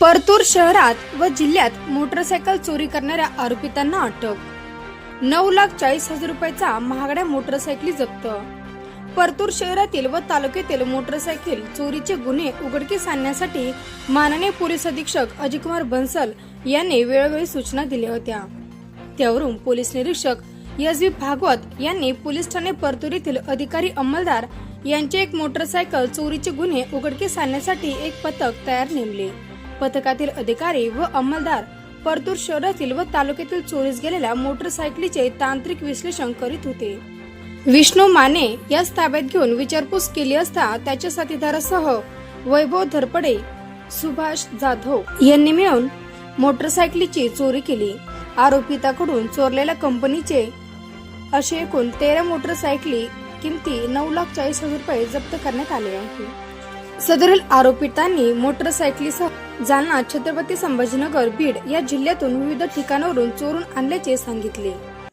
परतूर शहरात व जिल्ह्यात मोटरसायकल चोरी करणाऱ्या आरोपितांना अटक. नऊ लाख चाळीस हजार रुपयाचा महागड्या मोटरसायकली जप्त. परतूर शहरातील व तालुक्यातील मोटरसायकल चोरीचे गुन्हे उघडकीस आणण्यासाठी माननीय पोलीस अधीक्षक अजिकुमार बन्सल यांनी वेळोवेळी सूचना दिल्या होत्या. त्यावरून पोलीस निरीक्षक एस व्ही भागवत यांनी पोलीस ठाणे परतूर येथील अधिकारी अंमलदार यांचे एक मोटरसायकल चोरीचे गुन्हे उघडकीस आणण्यासाठी एक पथक तयार नेमले. पथकातील अधिकारी व अंमलदार परतूर शहरातील व तालुक्यातील चोरीस गेलेल्या मोटरसायकलीचे तांत्रिक विश्लेषण करीत होते. विष्णू माने याच ताब्यात घेऊन विचारपूस केली असता त्याच्या साथीदारासह वैभव धरपडे सुभाष जाधव यांनी मिळून मोटरसायकलीची चोरी केली. आरोपिताकडून चोरलेल्या कंपनीचे असे एकूण तेरा मोटरसायकली किमती नऊ लाख चाळीस हजार रुपये जप्त करण्यात आले आहे. सदरील आरोपितांनी मोटरसायकलीसह जालना छत्रपती संभाजीनगर बीड या जिल्ह्यातून विविध ठिकाणावरून चोरून आणल्याचे सांगितले.